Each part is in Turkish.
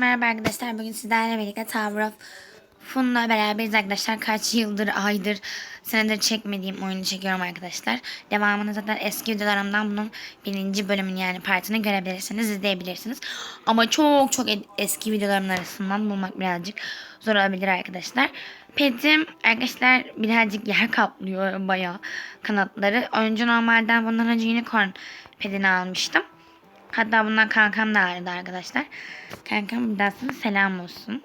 Merhaba arkadaşlar. Bugün sizlerle birlikte Tower of Fun'la beraberiz arkadaşlar. Kaç yıldır, aydır, senedir çekmediğim oyunu çekiyorum arkadaşlar. Devamını zaten eski videolarımdan bunun birinci bölümün yani partini görebilirsiniz, izleyebilirsiniz. Ama çok çok e- eski videolarımın arasından bulmak birazcık zor olabilir arkadaşlar. Petim arkadaşlar birazcık yer kaplıyor bayağı kanatları. Önce normalden bundan önce unicorn pedini almıştım. Hatta bundan kankam da aradı arkadaşlar. Kankam bir sana selam olsun.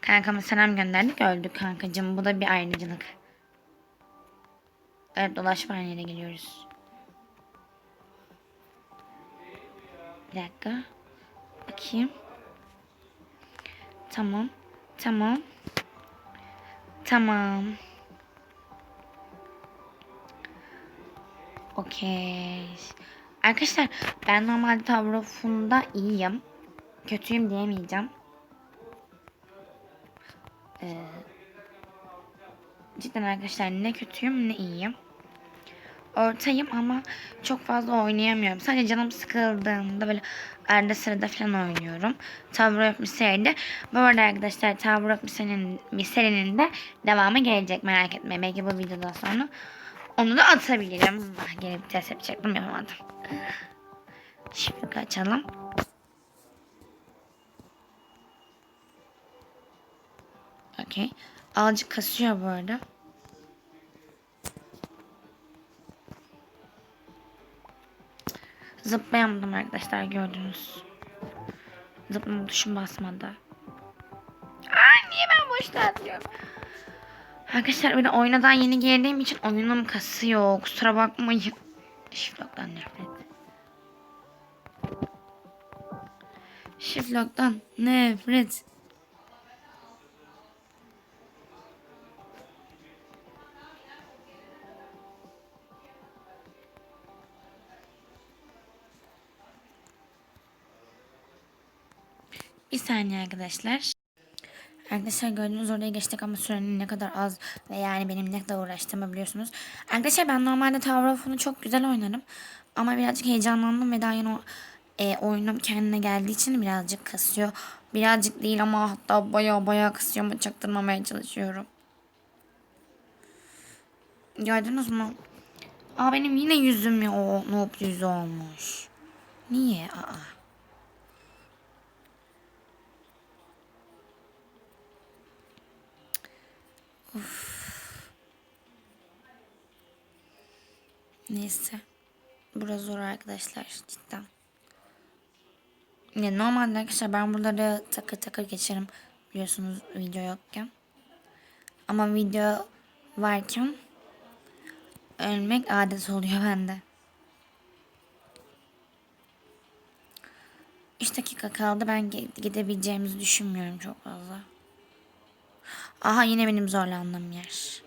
Kankama selam gönderdik öldü kankacığım. Bu da bir ayrıcalık. Evet dolaşma yere geliyoruz. Bir dakika. Bakayım. Tamam. Tamam. Tamam. Okey. Arkadaşlar ben normalde tavrofunda iyiyim. Kötüyüm diyemeyeceğim. Ee, cidden arkadaşlar ne kötüyüm ne iyiyim. Ortayım ama çok fazla oynayamıyorum. Sadece canım sıkıldığında böyle arada sırada falan oynuyorum. Of Mystery'de. Bu arada arkadaşlar of Mystery'nin Mystery'nin de devamı gelecek merak etmeyin. Belki bu videodan sonra onu da atabilirim. Bir test yapacaktım yapamadım. Şimdi açalım. Okey. Azıcık kasıyor bu arada. Zıplayamadım arkadaşlar gördünüz. Zıplama tuşum basmadı. Ay niye ben boşta atlıyorum? Arkadaşlar de oynadan yeni girdiğim için oyunum kasıyor. Kusura bakmayın. Shiftlock'tan nefret. Shiftlock'tan nefret. Bir saniye arkadaşlar. Arkadaşlar gördüğünüz oraya geçtik ama sürenin ne kadar az ve yani benim ne kadar uğraştığımı biliyorsunuz. Arkadaşlar ben normalde Tower of çok güzel oynarım. Ama birazcık heyecanlandım ve daha yeni o, e, oyunum kendine geldiği için birazcık kasıyor. Birazcık değil ama hatta baya baya kasıyor ama çaktırmamaya çalışıyorum. Gördünüz mü? Aa benim yine yüzüm ya o noob yüzü olmuş. Niye? Aa. Neyse. Burası zor arkadaşlar cidden. Ya normalde arkadaşlar ben buraları takır takır geçerim biliyorsunuz video yokken. Ama video varken ölmek adet oluyor bende. 3 dakika kaldı ben gidebileceğimizi düşünmüyorum çok fazla. Aha yine benim zorlandığım yer.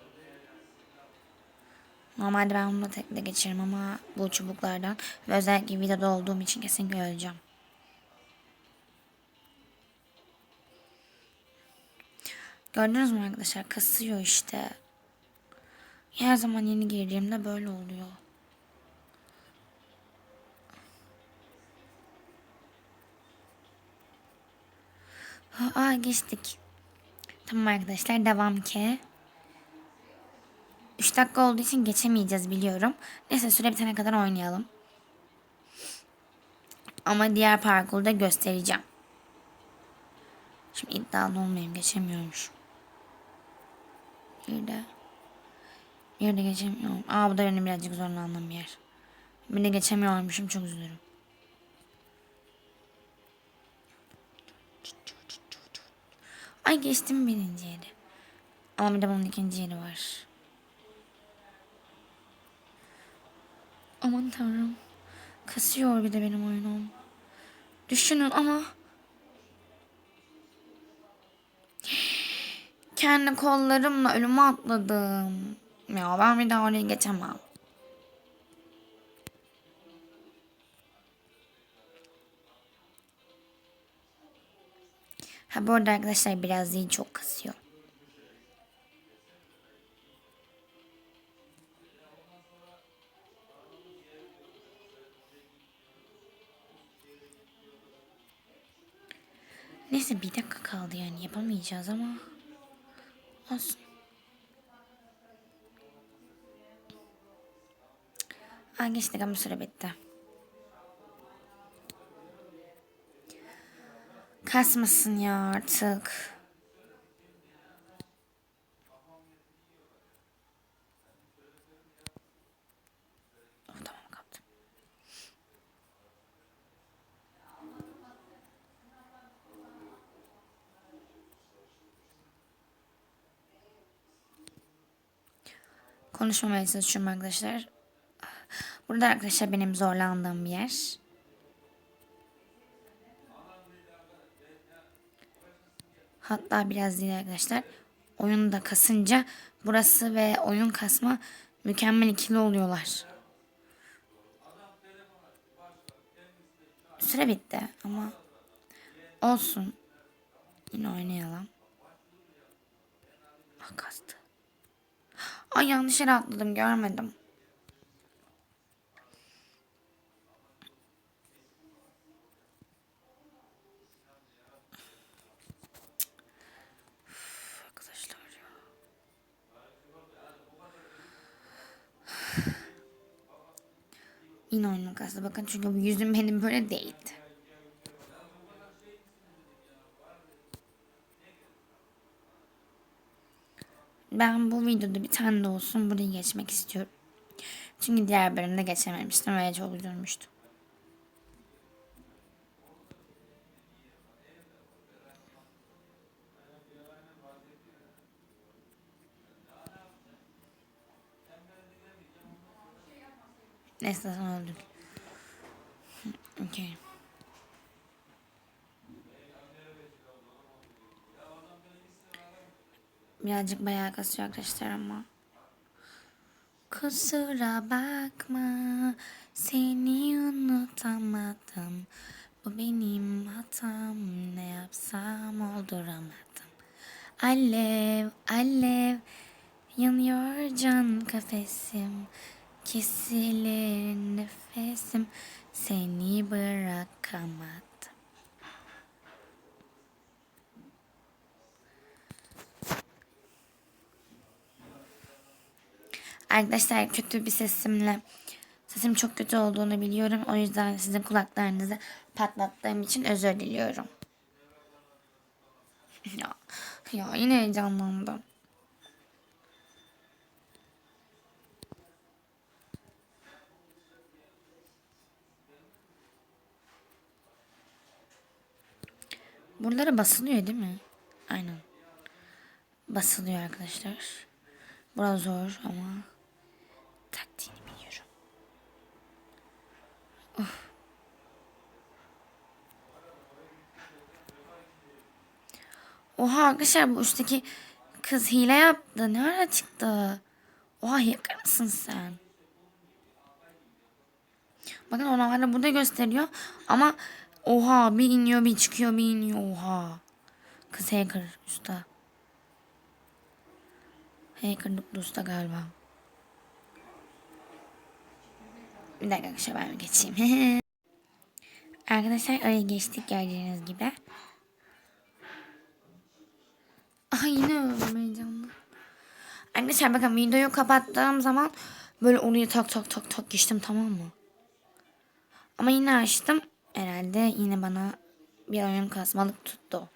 Normalde ben bunu tekle geçerim ama bu çubuklardan ve özellikle videoda olduğum için kesinlikle öleceğim. Gördünüz mü arkadaşlar? Kasıyor işte. Her zaman yeni girdiğimde böyle oluyor. Aa geçtik. Tamam arkadaşlar devam ki. 3 dakika olduğu için geçemeyeceğiz biliyorum. Neyse süre bitene kadar oynayalım. Ama diğer parkurda göstereceğim. Şimdi iddialı olmayayım geçemiyormuş. Bir de bir de geçemiyorum. Aa bu da benim birazcık zorlandığım bir yer. Bir de geçemiyormuşum çok üzülürüm. Ay geçtim birinci yeri. Ama bir de bunun ikinci yeri var. Aman tanrım. Kasıyor bir de benim oyunum. Düşünün ama. Kendi kollarımla ölüme atladım. Ya ben bir daha oraya geçemem. Ha bu arada arkadaşlar biraz değil çok kasıyor. Neyse bir dakika kaldı yani yapamayacağız ama olsun. Aa geçtik ama süre bitti. Kasmasın ya artık. Oh, tamam kaptım. Konuşmamaya çalışıyorum arkadaşlar. Burada arkadaşlar benim zorlandığım bir yer. Hatta biraz değil arkadaşlar. Oyunu da kasınca burası ve oyun kasma mükemmel ikili oluyorlar. Süre bitti ama olsun. Yine oynayalım. Ah kastı. Ay yanlış yere atladım görmedim. Yine oyunun kastı. Bakın çünkü bu yüzüm benim böyle değildi. Ben bu videoda bir tane de olsun burayı geçmek istiyorum. Çünkü diğer bölümde geçememiştim ve çok üzülmüştüm. Neyse sen öldük. Okey. Birazcık bayağı kasıyor arkadaşlar ama. Kusura bakma seni unutamadım. Bu benim hatam ne yapsam olduramadım. Alev alev yanıyor can kafesim. Kesilir nefesim seni bırakamadım. Arkadaşlar kötü bir sesimle sesim çok kötü olduğunu biliyorum. O yüzden sizin kulaklarınızı patlattığım için özür diliyorum. Ya, ya yine heyecanlandım. Buralara basılıyor değil mi? Aynen. Basılıyor arkadaşlar. Biraz zor ama taktiğini biliyorum. Of. Oha arkadaşlar bu üstteki kız hile yaptı. Ne ara çıktı? Oha hacker mısın sen? Bakın onlar burada gösteriyor ama oha bir iniyor bir çıkıyor bir iniyor oha. Kız hacker usta. Hackerlık usta galiba. Bir dakika arkadaşlar ben geçeyim. arkadaşlar oraya geçtik gördüğünüz gibi. Aha yine öldüm heyecanlı. Arkadaşlar bakın videoyu kapattığım zaman böyle oraya tak tak tak tak geçtim tamam mı? Ama yine açtım. Herhalde yine bana bir oyun kasmalık tuttu.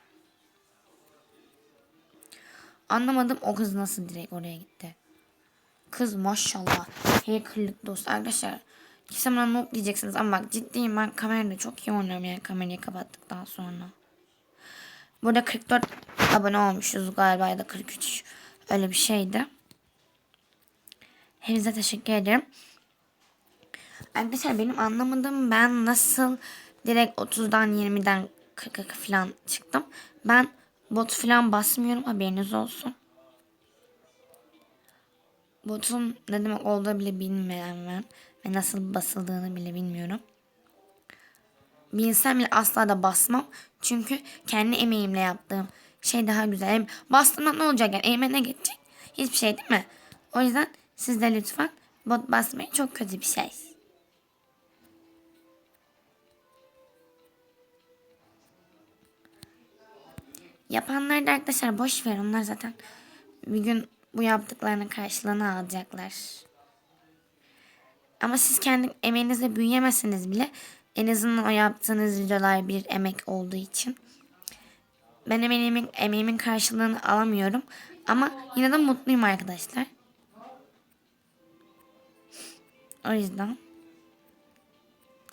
Anlamadım o kız nasıl direkt oraya gitti. Kız maşallah hackerlık dost arkadaşlar. Kimse bana noob diyeceksiniz ama bak ciddiyim ben kamerada çok iyi oynuyorum yani kamerayı kapattıktan sonra. Burada 44 abone olmuşuz galiba ya da 43 öyle bir şeydi. Hepinize teşekkür ederim. Arkadaşlar benim anlamadığım ben nasıl direkt 30'dan 20'den 40'a falan çıktım. Ben bot falan basmıyorum haberiniz olsun. Botun ne demek olduğunu bile bilmeyen ben ve nasıl basıldığını bile bilmiyorum. Bilsem bile asla da basmam. Çünkü kendi emeğimle yaptığım şey daha güzel. Hem bastığımda ne olacak yani eğime ne geçecek? Hiçbir şey değil mi? O yüzden siz de lütfen bot basmayın çok kötü bir şey. Yapanlar da arkadaşlar boş ver. Onlar zaten bir gün bu yaptıklarının karşılığını alacaklar. Ama siz kendi emeğinizle büyüyemezseniz bile en azından o yaptığınız videolar bir emek olduğu için. Ben emeğimin, emeğimin karşılığını alamıyorum. Ama yine de mutluyum arkadaşlar. O yüzden.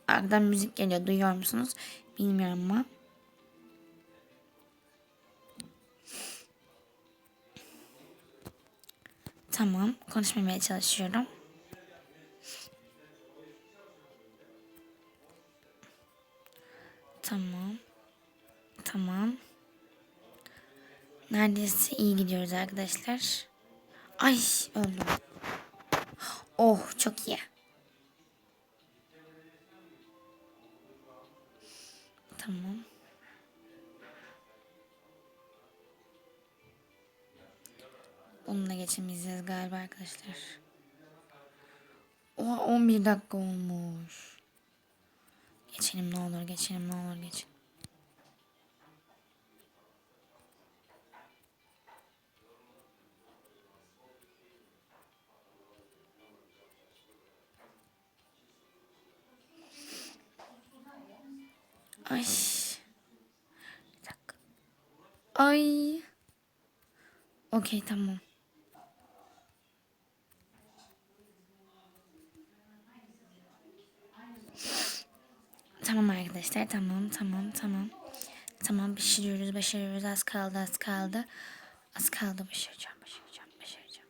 Arkadan müzik geliyor. Duyuyor musunuz? Bilmiyorum ama. Tamam. Konuşmamaya çalışıyorum. Neredeyse iyi gidiyoruz arkadaşlar. Ay öldüm. Oh çok iyi. Tamam. Onunla geçemeyeceğiz galiba arkadaşlar. Oha 11 dakika olmuş. Geçelim ne olur geçelim ne olur geçelim. Ay. Bir dakika. Ay. Okey tamam. Tamam arkadaşlar tamam tamam tamam. Tamam başarıyoruz başarıyoruz az kaldı az kaldı. Az kaldı başaracağım başaracağım başaracağım.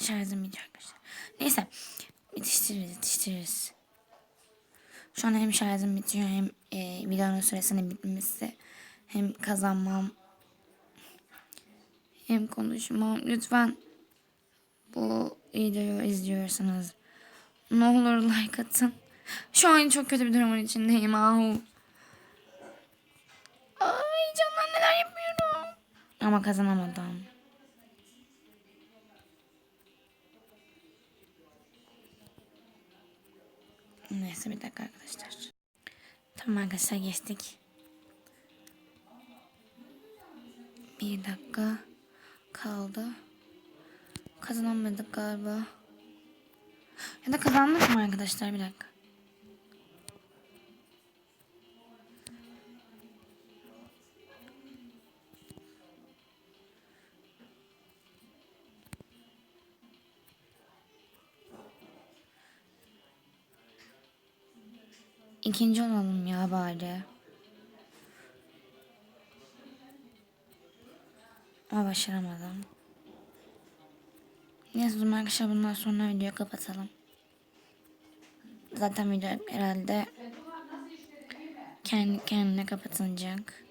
Şarjım bitiyor arkadaşlar. Neyse yetiştiririz yetiştiririz. Şu an hem şarjım bitiyor hem e, videonun süresinin bitmesi hem kazanmam hem konuşmam. Lütfen bu videoyu izliyorsanız ne olur like atın. Şu an çok kötü bir durumun içindeyim. Ahu. Ay canlar neler yapıyorum. Ama kazanamadım. Neyse bir dakika arkadaşlar. Tamam arkadaşlar geçtik. Bir dakika kaldı. Kazanamadık galiba. Ya da kazandık mı arkadaşlar bir dakika. İkinci olalım ya bari. Ama başaramadım. Neyse o zaman arkadaşlar bundan sonra videoyu kapatalım. Zaten video herhalde kendi kendine kapatılacak.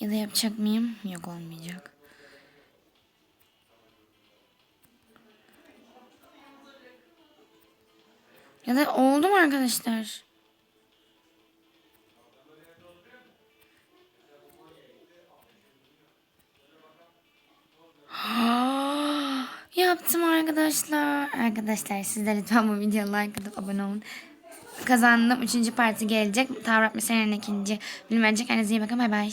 Ya da yapacak mıyım? Yok olmayacak. Ya da oldu mu arkadaşlar? Yaptım arkadaşlar. Arkadaşlar siz de lütfen bu videoya like atıp abone olun. Kazandım. Üçüncü parti gelecek. Tavrat Mesela'nın ikinci. Bilmece kendinize iyi bakın. Bay bay.